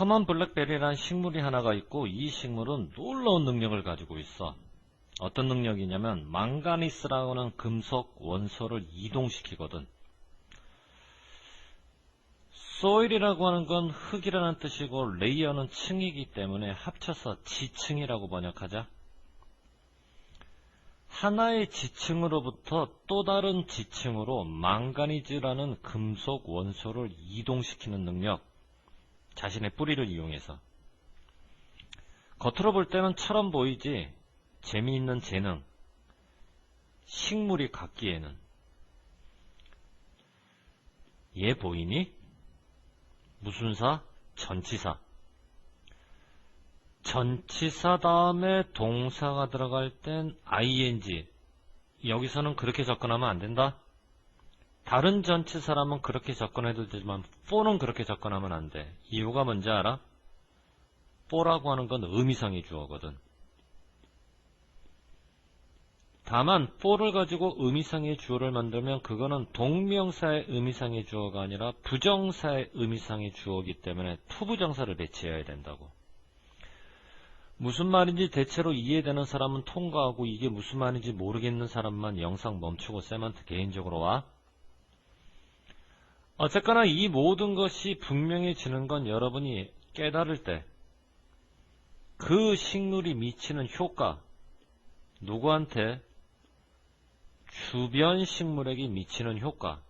커먼 블랙베리라는 식물이 하나가 있고 이 식물은 놀라운 능력을 가지고 있어. 어떤 능력이냐면 망가니스라고 하는 금속 원소를 이동시키거든. 소일이라고 하는 건 흙이라는 뜻이고 레이어는 층이기 때문에 합쳐서 지층이라고 번역하자. 하나의 지층으로부터 또 다른 지층으로 망가니즈라는 금속 원소를 이동시키는 능력. 자신의 뿌리를 이용해서. 겉으로 볼 때는 처럼 보이지 재미있는 재능. 식물이 갖기에는. 얘 보이니? 무슨 사? 전치사. 전치사 다음에 동사가 들어갈 땐 ing. 여기서는 그렇게 접근하면 안 된다. 다른 전치사라면 그렇게 접근해도 되지만 for는 그렇게 접근하면 안 돼. 이유가 뭔지 알아? for라고 하는 건 의미상의 주어거든. 다만 for를 가지고 의미상의 주어를 만들면 그거는 동명사의 의미상의 주어가 아니라 부정사의 의미상의 주어이기 때문에 투부정사를 배치해야 된다고. 무슨 말인지 대체로 이해되는 사람은 통과하고 이게 무슨 말인지 모르겠는 사람만 영상 멈추고 쌤한테 개인적으로 와. 어쨌거나 이 모든 것이 분명해지는 건 여러분이 깨달을 때 그 식물이 미치는 효과 누구한테? 주변 식물에게 미치는 효과.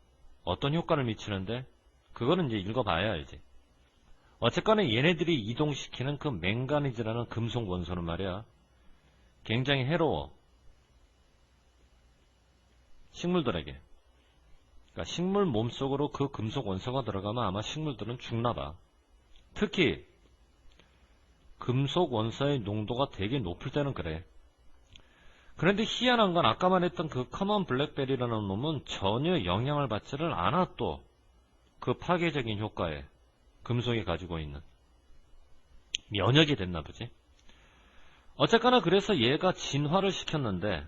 어떤 효과를 미치는데? 그거는 이제 읽어봐야 알지. 어쨌거나 얘네들이 이동시키는 그 맹가니즈라는 금속 원소는 말이야. 굉장히 해로워. 식물들에게 그러니까 식물 몸속으로 그 금속 원소가 들어가면 아마 식물들은 죽나 봐 특히 금속 원소의 농도가 되게 높을 때는 그래 그런데 희한한 건 아까 말했던 그 커먼 블랙베리라는 놈은 전혀 영향을 받지를 않아 또 그 파괴적인 효과에 금속이 가지고 있는 면역이 됐나 보지. 어쨌거나 그래서 얘가 진화를 시켰는데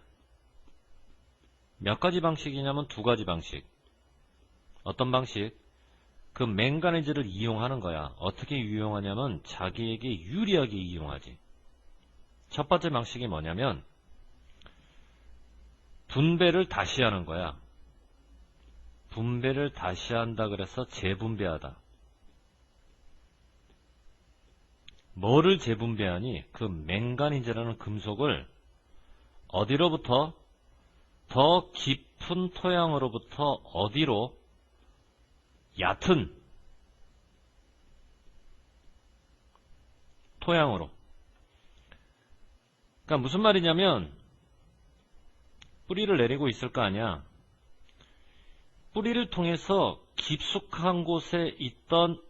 몇 가지 방식이냐면 두 가지 방식. 어떤 방식? 그 맹가네즈를 이용하는 거야. 어떻게 이용하냐면 자기에게 유리하게 이용하지. 첫 번째 방식이 뭐냐면 분배를 다시 하는 거야. 분배를 다시 한다 그래서 재분배하다. 뭐를 재분배하니? 그 맹간인제라는 금속을 어디로부터? 더 깊은 토양으로부터 어디로? 얕은 토양으로. 그러니까 무슨 말이냐면 뿌리를 내리고 있을 거 아니야. 뿌리를 통해서 깊숙한 곳에 있던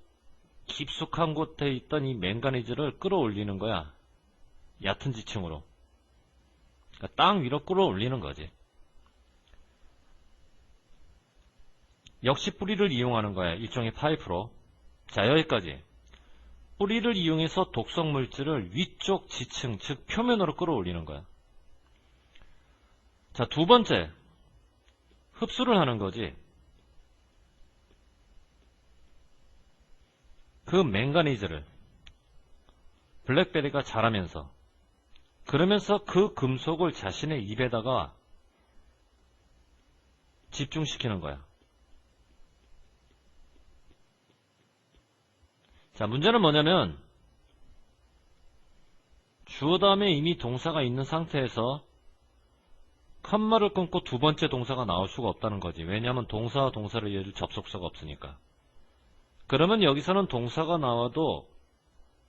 깊숙한 곳에 있던 이 맹가니즈를 끌어올리는 거야. 얕은 지층으로. 그러니까 땅 위로 끌어올리는 거지. 역시 뿌리를 이용하는 거야. 일종의 파이프로. 자, 여기까지. 뿌리를 이용해서 독성 물질을 위쪽 지층, 즉 표면으로 끌어올리는 거야. 자, 두 번째. 흡수를 하는 거지. 그 맹가니즈를 블랙베리가 자라면서 그러면서 그 금속을 자신의 입에다가 집중시키는 거야. 자, 문제는 뭐냐면 주어 다음에 이미 동사가 있는 상태에서 컴마를 끊고 두 번째 동사가 나올 수가 없다는 거지. 왜냐하면 동사와 동사를 이어줄 접속사가 없으니까. 그러면 여기서는 동사가 나와도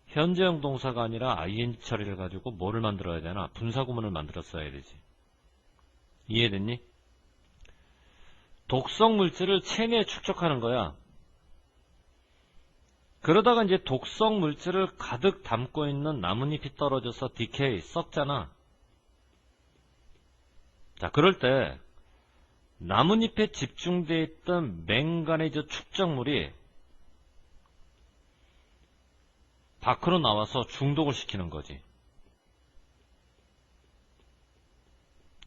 현재형 동사가 아니라 ing 처리를 가지고 뭐를 만들어야 되나? 분사구문을 만들었어야 되지. 이해됐니? 독성 물질을 체내에 축적하는 거야. 그러다가 이제 독성 물질을 가득 담고 있는 나뭇잎이 떨어져서 디케이, 썩잖아. 자, 그럴 때 나뭇잎에 집중되어 있던 맹가네즈 축적물이 밖으로 나와서 중독을 시키는 거지.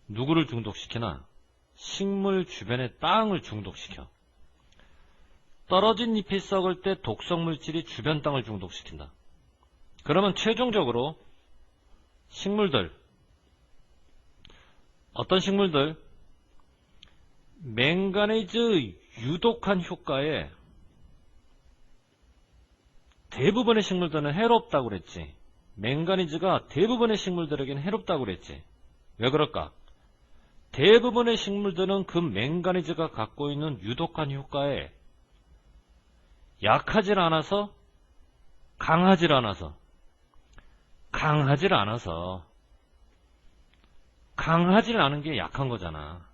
누구를 중독시키나? 식물 주변의 땅을 중독시켜. 떨어진 잎이 썩을 때 독성 물질이 주변 땅을 중독시킨다. 그러면 최종적으로 식물들, 어떤 식물들, 맹가네즈 유독한 효과에 대부분의 식물들은 해롭다고 그랬지. 맹가니즈가 대부분의 식물들에게는 해롭다고 그랬지. 왜 그럴까? 대부분의 식물들은 그 맹가니즈가 갖고 있는 유독한 효과에 약하질 않아서 강하질 않아서 강하질 않아서 강하질 않은 게 약한 거잖아.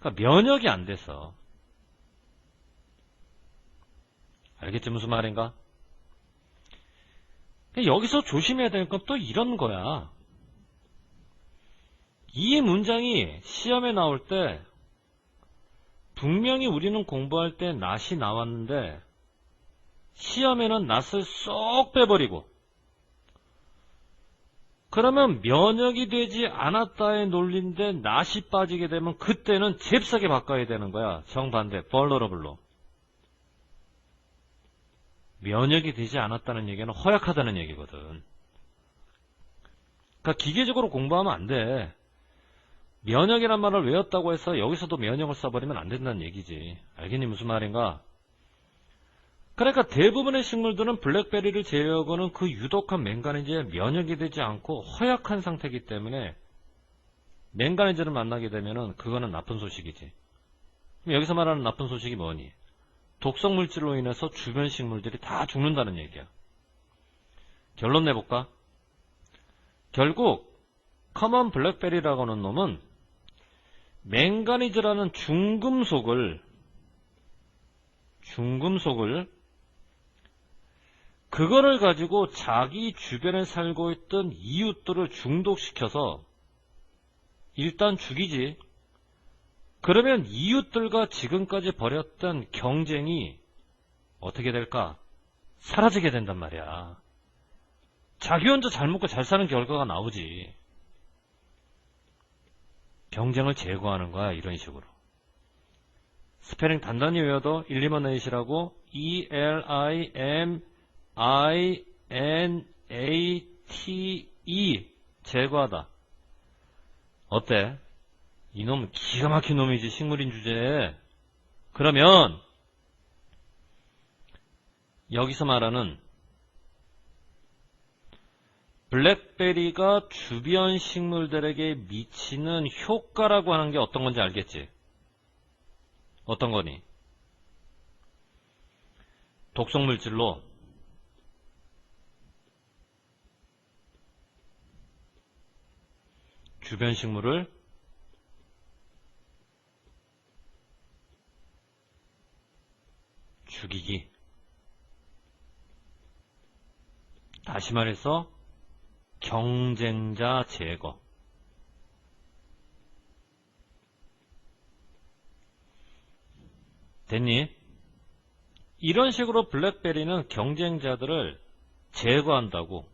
그러니까 면역이 안 돼서 알겠지 무슨 말인가? 여기서 조심해야 될 건 또 이런 거야. 이 문장이 시험에 나올 때 분명히 우리는 공부할 때 낫이 나왔는데 시험에는 낫을 쏙 빼버리고 그러면 면역이 되지 않았다의 논리인데 낫이 빠지게 되면 그때는 잽싸게 바꿔야 되는 거야. 정반대, 벌러러블로. 면역이 되지 않았다는 얘기는 허약하다는 얘기거든. 그러니까 기계적으로 공부하면 안 돼. 면역이란 말을 외웠다고 해서 여기서도 면역을 써버리면 안 된다는 얘기지. 알겠니 무슨 말인가? 그러니까 대부분의 식물들은 블랙베리를 제외하고는 그 유독한 맹가니즈에 면역이 되지 않고 허약한 상태이기 때문에 맹가니즈를 만나게 되면은 그거는 나쁜 소식이지. 그럼 여기서 말하는 나쁜 소식이 뭐니? 독성 물질로 인해서 주변 식물들이 다 죽는다는 얘기야. 결론 내볼까? 결국 커먼 블랙베리라고 하는 놈은 맹가니즈라는 중금속을 중금속을 그거를 가지고 자기 주변에 살고 있던 이웃들을 중독시켜서 일단 죽이지. 그러면 이웃들과 지금까지 벌였던 경쟁이 어떻게 될까? 사라지게 된단 말이야. 자기 혼자 잘 먹고 잘 사는 결과가 나오지. 경쟁을 제거하는 거야, 이런 식으로. 스페링 단단히 외워도 일리머네이시라고 E-L-I-M-I-N-A-T-E 제거하다. 어때? 이놈 기가 막힌 놈이지 식물인 주제에. 그러면 여기서 말하는 블랙베리가 주변 식물들에게 미치는 효과라고 하는 게 어떤 건지 알겠지? 어떤 거니? 독성 물질로 주변 식물을 죽이기. 다시 말해서 경쟁자 제거. 됐니? 이런 식으로 블랙베리는 경쟁자들을 제거한다고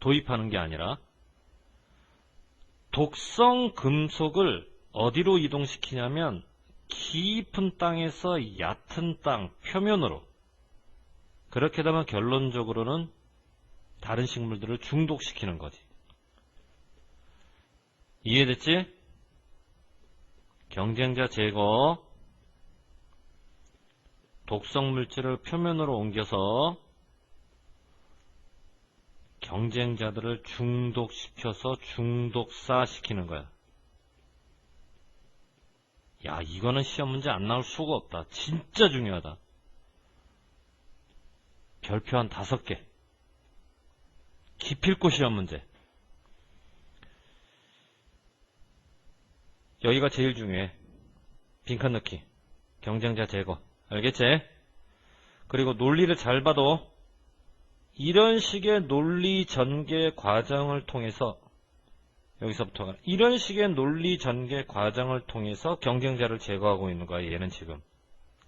도입하는 게 아니라 독성 금속을 어디로 이동시키냐면 깊은 땅에서 얕은 땅 표면으로 그렇게 되면 결론적으로는 다른 식물들을 중독시키는 거지. 이해됐지? 경쟁자 제거 독성 물질을 표면으로 옮겨서 경쟁자들을 중독시켜서 중독사시키는 거야. 야, 이거는 시험 문제 안 나올 수가 없다. 진짜 중요하다. 별표 한 다섯 개. 기필코 시험 문제. 여기가 제일 중요해. 빈칸 넣기. 경쟁자 제거. 알겠지? 그리고 논리를 잘 봐도 이런 식의 논리 전개 과정을 통해서 여기서부터가 이런 식의 논리 전개 과정을 통해서 경쟁자를 제거하고 있는 거야 얘는 지금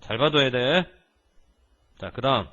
잘 봐둬야 돼. 자, 그 다음